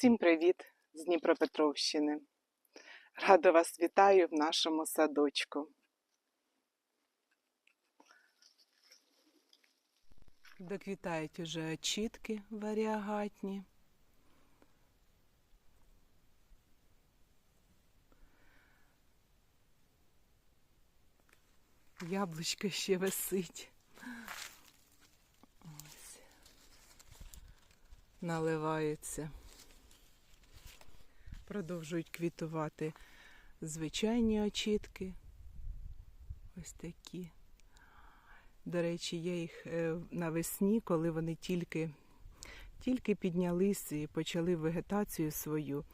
Всім привіт з Дніпропетровщини. Рада вас вітаю в нашому садочку. Доквітають уже очітки варіагатні. Яблучко ще висить. Ось. Наливаються. Продовжують квітувати звичайні очітки. Ось такі. До речі, я їх е, навесні, коли вони тільки, тільки піднялись і почали вегетацію свою.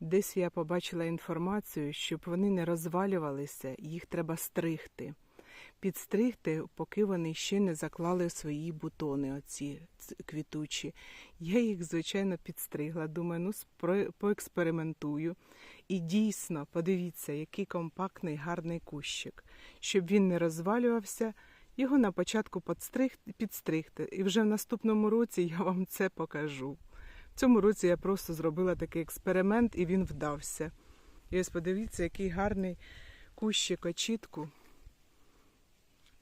Десь я побачила інформацію, щоб вони не розвалювалися, їх треба стригти. Підстригти, поки вони ще не заклали свої бутони, оці квітучі. Я їх, звичайно, підстригла. Думаю, ну поекспериментую. І дійсно, подивіться, який компактний, гарний кущик. Щоб він не розвалювався, його на початку підстригти. І вже в наступному році я вам це покажу. В цьому році я просто зробила такий експеримент і він вдався. І ось подивіться, який гарний кущик очітку.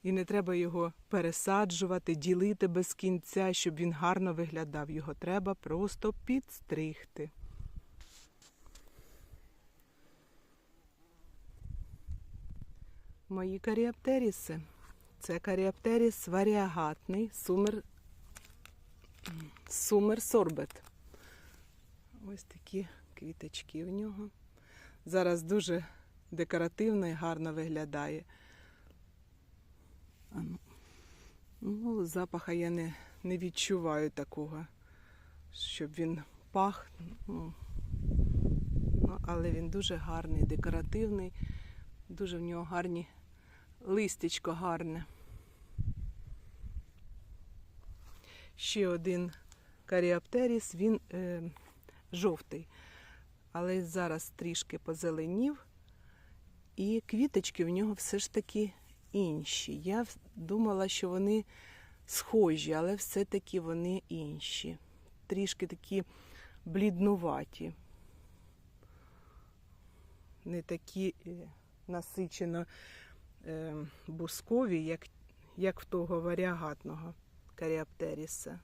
І не треба його пересаджувати, ділити без кінця, щоб він гарно виглядав. Його треба просто підстригти. Мої каріаптеріси. Це каріаптеріс варіагатний сумер, сумер сорбет. Ось такі квіточки в нього. Зараз дуже декоративно і гарно виглядає. Ну, Ну, запаха я не, не відчуваю такого, щоб він пах. Ну, ну, але він дуже гарний, декоративний, дуже в нього гарні листячко гарне. Ще один каріаптеріс, він е, жовтий, але зараз трішки позеленів, і квіточки в нього все ж таки інші. Я думала, що вони схожі, але все-таки вони інші. Трішки такі бліднуваті. Не такі е, насичено е, бускові, як, як в того варіагатного каріаптеріса.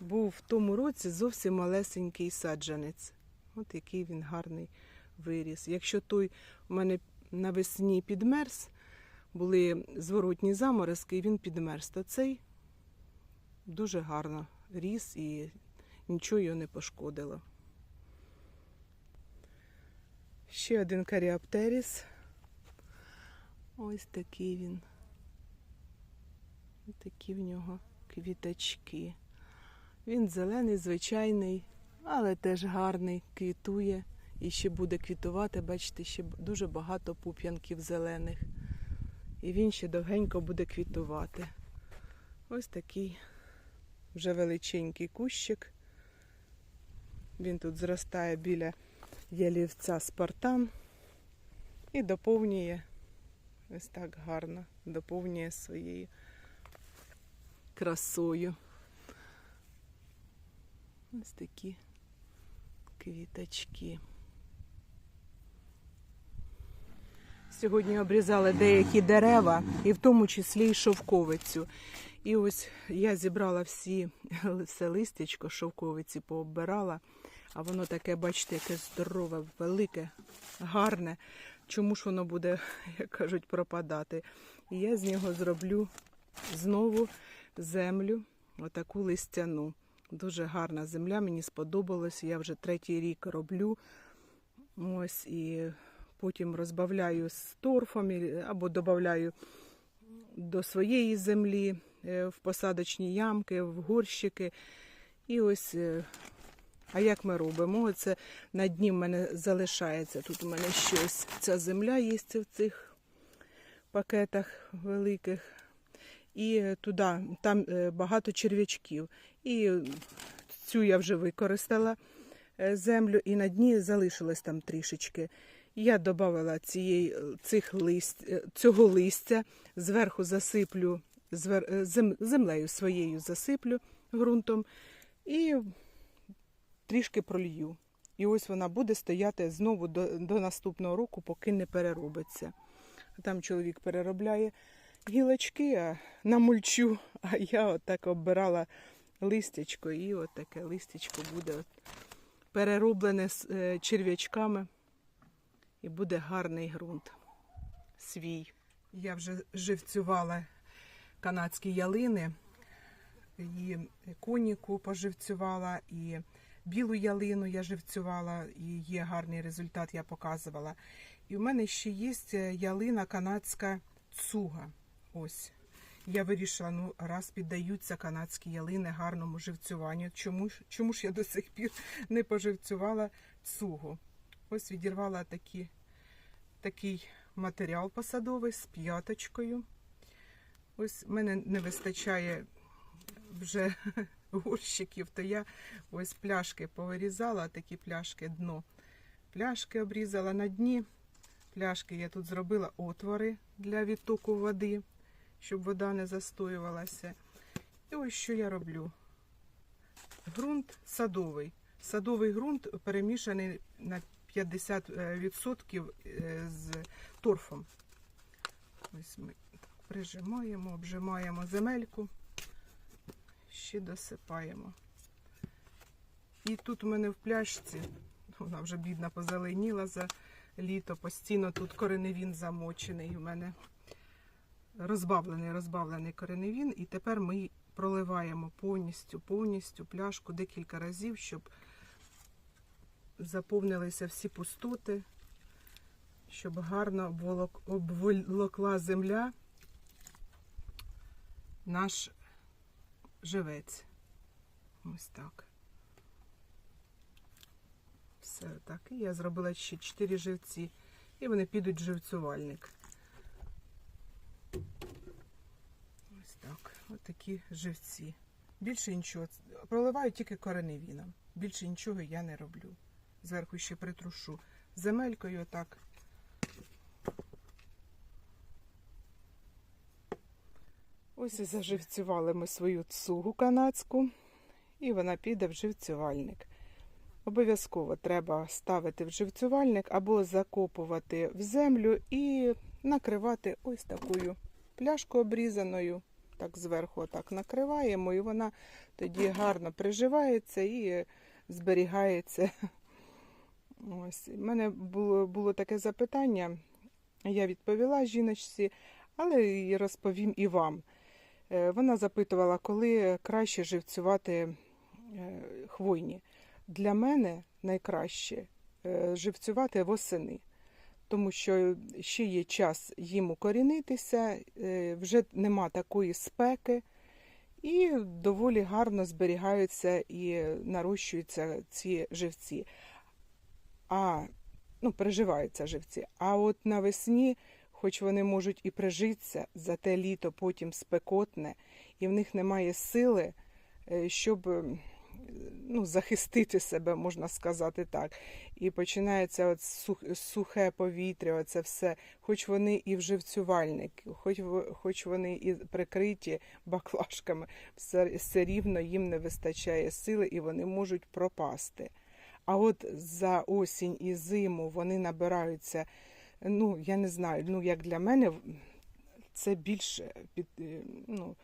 Був в тому році зовсім малесенький саджанець. От який він гарний виріс. Якщо той у мене навесні підмерз, були зворотні заморозки, і він підмерз, то цей дуже гарно ріс і нічого його не пошкодило. Ще один каріаптеріс. Ось такий він. Ось такі в нього квіточки. Він зелений, звичайний, але теж гарний, квітує і ще буде квітувати. Бачите, ще дуже багато пуп'янків зелених. І він ще довгенько буде квітувати. Ось такий вже величенький кущик. Він тут зростає біля ялівця спартан і доповнює ось так гарно, доповнює своєю красою. Ось такі квіточки. Сьогодні обрізали деякі дерева, і в тому числі й шовковицю. І ось я зібрала всі все листячко шовковиці, пооббирала, а воно таке, бачите, яке здорове, велике, гарне. Чому ж воно буде, як кажуть, пропадати? І я з нього зроблю знову землю, отаку листяну. Дуже гарна земля, мені сподобалось. Я вже третій рік роблю. Ось і потім розбавляю з торфом або додаю до своєї землі е, в посадочні ямки, в горщики. І ось, е, а як ми робимо? Це на дні в мене залишається. Тут у мене щось. Ця земля є в цих пакетах великих. І е, туди, там багато черв'ячків. І цю я вже використала землю, і на дні залишилось там трішечки. Я додала цих лист, е, цього листя, зверху засиплю звер, е, зем, землею своєю засиплю ґрунтом і трішки пролью. І ось вона буде стояти знову до, до наступного року, поки не переробиться. Там чоловік переробляє гілочки а на мульчу, а я отак оббирала листячко, і от таке листячко буде от перероблене з е, черв'ячками, і буде гарний ґрунт свій. Я вже живцювала канадські ялини, і коніку поживцювала, і білу ялину я живцювала, і є гарний результат, я показувала. І в мене ще є ялина канадська цуга. Ось. Я вирішила, ну раз піддаються канадські ялини гарному живцюванню. Чому, чому ж я до сих пір не поживцювала цугу? Ось відірвала такі, такий матеріал посадовий з п'яточкою. Ось в мене не вистачає вже горщиків, то я ось пляшки повирізала, такі пляшки дно. Пляшки обрізала на дні. Пляшки я тут зробила отвори для відтоку води, щоб вода не застоювалася. І ось що я роблю. Ґрунт садовий. Садовий ґрунт перемішаний на 50% е, з торфом. Ось ми так прижимаємо, обжимаємо земельку, ще досипаємо. І тут у мене в пляшці, вона вже бідна позеленіла за літо, постійно тут кореневін замочений у мене. Розбавлений, розбавлений кореневін. І тепер ми проливаємо повністю, повністю пляшку декілька разів, щоб заповнилися всі пустоти, щоб гарно обволокла земля наш живець. Ось так. Все так. І я зробила ще 4 живці. І вони підуть в живцювальник. Ось так. Ось такі живці. Більше нічого. Проливаю тільки кореневіном. Більше нічого я не роблю. Зверху ще притрушу земелькою отак. Ось і заживцювали ми свою цугу канадську, і вона піде в живцювальник. Обов'язково треба ставити в живцювальник або закопувати в землю і накривати ось такою пляшкою обрізаною. Так зверху так накриваємо, і вона тоді гарно приживається і зберігається. Ось. У мене було, було таке запитання, я відповіла жіночці, але і розповім і вам. Е, Вона запитувала, коли краще живцювати е, хвойні. Для мене найкраще е, живцювати восени, тому що ще є час їм укорінитися, вже нема такої спеки, і доволі гарно зберігаються і нарощуються ці живці. А, ну, переживаються живці. А от навесні, хоч вони можуть і прижитися, зате літо потім спекотне, і в них немає сили, е, щоб ну, захистити себе, можна сказати так. І починається от сухе повітря, оце все, хоч вони і вживцювальники, хоч, хоч вони і прикриті баклажками, все, все рівно їм не вистачає сили і вони можуть пропасти. А от за осінь і зиму вони набираються, ну, я не знаю, ну, як для мене, це більш під, е, ну,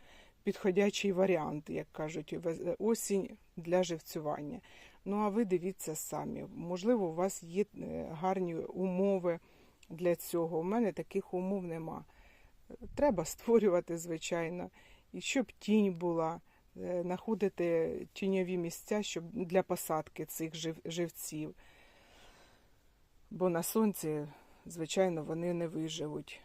підходячий варіант, як кажуть, осінь для живцювання. Ну, а ви дивіться самі. Можливо, у вас є е, гарні умови для цього. У мене таких умов нема. Треба створювати, звичайно, і щоб тінь була, е, знаходити тіньові місця щоб для посадки цих жив, живців. Бо на сонці, звичайно, вони не виживуть.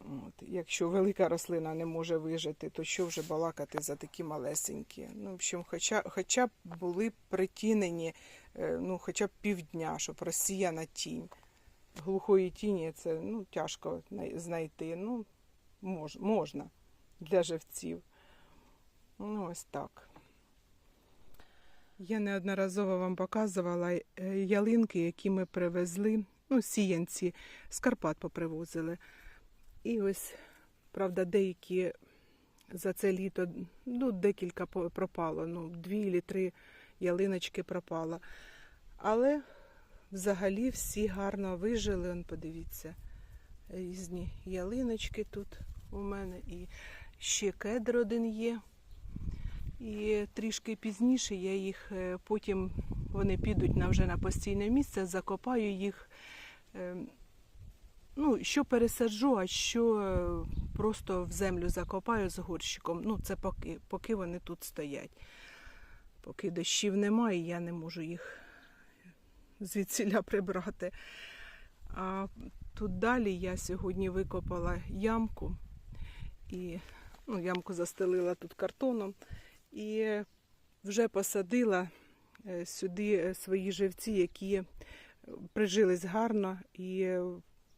От. Якщо велика рослина не може вижити, то що вже балакати за такі малесенькі? Ну, в общем, хоча, хоча б були притінені, е, ну, хоча б півдня, щоб розсіяна тінь. Глухої тіні це ну, тяжко знайти. Ну, мож, можна для живців. Ну, ось так. Я неодноразово вам показувала е, ялинки, які ми привезли, ну, сіянці з Карпат попривозили. І ось, правда, деякі за це літо, ну, декілька пропало, ну, дві чи три ялиночки пропало. Але взагалі всі гарно вижили. Он, подивіться, різні ялиночки тут у мене. І ще кедр один є. І трішки пізніше я їх е, потім вони підуть на вже на постійне місце, закопаю їх. е, Ну, що пересаджу, а що е, просто в землю закопаю з горщиком. Ну, це поки, поки вони тут стоять. Поки дощів немає, я не можу їх звідсіля прибрати. А тут далі я сьогодні викопала ямку і ну, ямку застелила тут картоном і вже посадила е, сюди е, свої живці, які е, прижились гарно і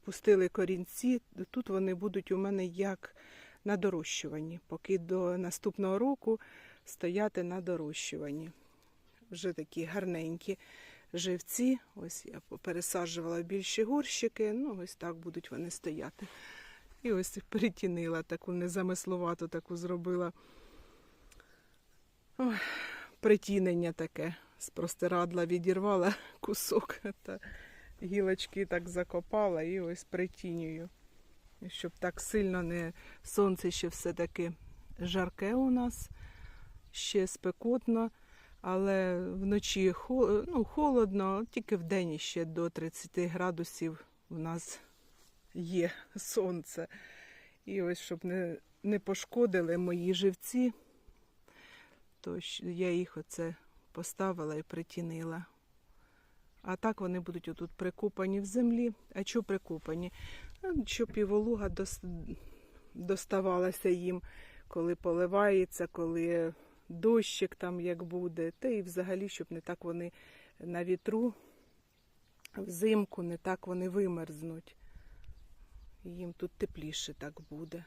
пустили корінці. Тут вони будуть у мене як на дорощуванні, поки до наступного року стояти на дорощуванні. Вже такі гарненькі живці. Ось я пересаджувала більші горщики, ну ось так будуть вони стояти. І ось перетінила таку незамисловату, таку зробила Ой, притінення таке. З простирадла відірвала кусок та гілочки так закопала і ось притінюю. Щоб так сильно не сонце ще все-таки жарке у нас, ще спекотно, але вночі ну, холодно, тільки вдень ще до 30 градусів у нас є сонце. І ось щоб не, не пошкодили мої живці, то я їх оце поставила і притінила. А так вони будуть отут прикопані в землі. А що прикопані? Щоб і волуга доставалася їм, коли поливається, коли дощик там як буде. Та і взагалі, щоб не так вони на вітру, взимку не так вони вимерзнуть. Їм тут тепліше так буде.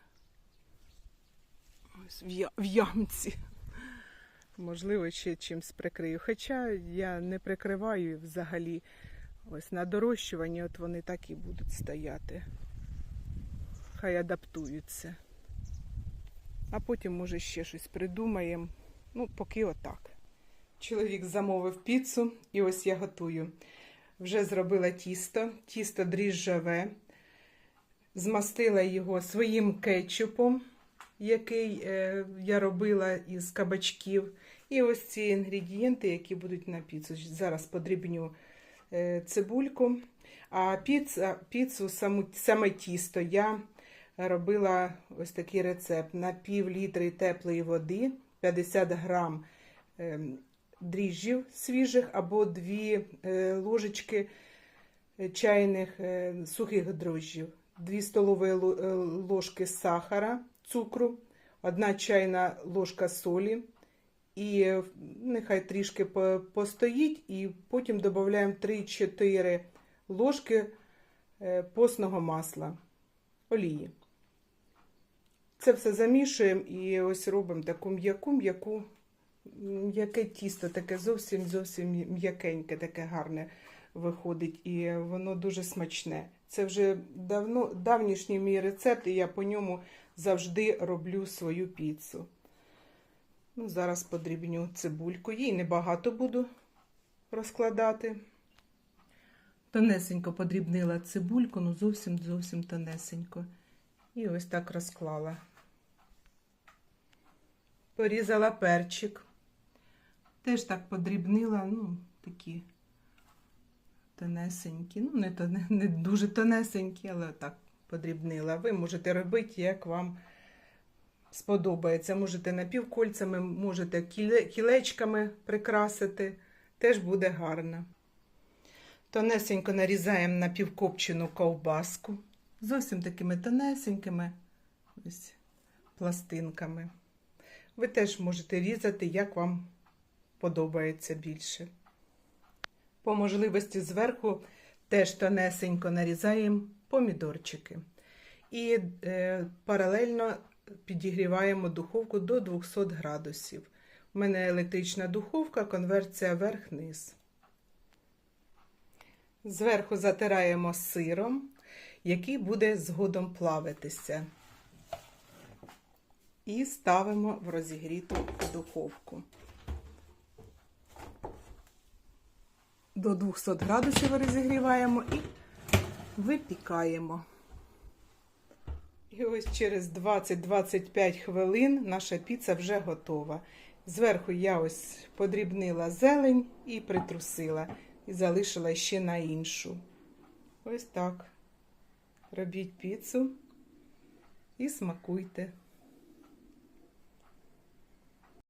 Ось в ямці. Можливо, ще чимось прикрию. Хоча я не прикриваю взагалі. Ось на дорощуванні от вони так і будуть стояти. Хай адаптуються. А потім, може, ще щось придумаємо. Ну, поки отак. Чоловік замовив піцу, і ось я готую. Вже зробила тісто, тісто дріжджаве. Змастила його своїм кетчупом, який е, я робила із кабачків. І ось ці інгредієнти, які будуть на піцу. Зараз подрібню е, цибульку. А піца, піцу, саму, саме тісто я робила ось такий рецепт на пів літри теплої води, 50 грам е, дріжджів свіжих або 2 е, ложечки чайних сухих дрожжів, 2 столові ложки сахара, цукру, 1 чайна ложка солі. І нехай трішки постоїть, і потім додаємо 3-4 ложки е, постного масла, олії. Це все замішуємо і ось робимо таку м'яку, м'яку, м'яке тісто, таке зовсім зовсім м'якеньке, таке гарне виходить, і воно дуже смачне. Це вже давно, давнішній мій рецепт, і я по ньому завжди роблю свою піцу. Ну, зараз подрібню цибульку. Їй небагато буду розкладати. Тонесенько подрібнила цибульку, ну зовсім зовсім тонесенько. І ось так розклала. Порізала перчик. Теж так подрібнила, ну, такі тонесенькі. Ну, не, не дуже тонесенькі, але так подрібнила. Ви можете робити, як вам сподобається. Можете напівкольцями, можете кілечками прикрасити. Теж буде гарно. Тонесенько нарізаємо напівкопчену ковбаску. Зовсім такими тонесенькими ось, пластинками. Ви теж можете різати, як вам подобається більше. По можливості зверху теж тонесенько нарізаємо помідорчики. І е, паралельно підігріваємо духовку до 200 градусів. У мене електрична духовка, конверсія верх-низ. Зверху затираємо сиром, який буде згодом плавитися. І ставимо в розігріту духовку. до 200 градусів розігріваємо і випікаємо. І ось через 20-25 хвилин наша піца вже готова. Зверху я ось подрібнила зелень і притрусила, і залишила ще на іншу. Ось так. Робіть піцу і смакуйте.